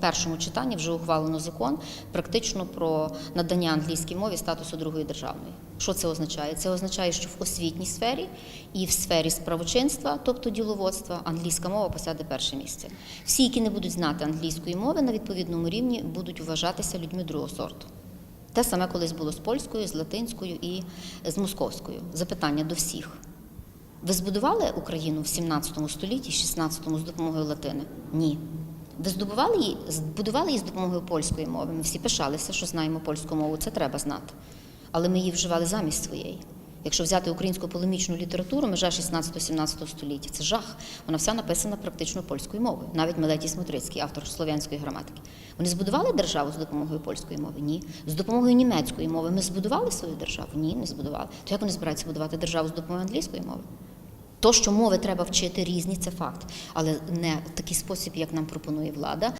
Першому читанні вже ухвалено закон практично про надання англійській мові статусу другої державної. Що це означає? Це означає, що в освітній сфері і в сфері справочинства, тобто діловодства, англійська мова посяде перше місце. Всі, які не будуть знати англійської мови на відповідному рівні, будуть вважатися людьми другого сорту. Те саме колись було з польською, з латинською і з московською. Запитання до всіх. Ви збудували Україну в 17 столітті, 16 з допомогою латини? Ні. Ви здобували її, збудували її з допомогою польської мови. Ми всі пишалися, що знаємо польську мову, це треба знати. Але ми її вживали замість своєї. Якщо взяти українську полемічну літературу, межа 16-17 століття, це жах. Вона вся написана практично польською мовою. Навіть Мелетій Смотрицький, автор слов'янської граматики. Вони збудували державу з допомогою польської мови? Ні. З допомогою німецької мови ми збудували свою державу? Ні, не збудували. То як вони збираються будувати державу з допомогою англійської мови? То, що мови треба вчити різні, це факт, але не в такий спосіб, як нам пропонує влада.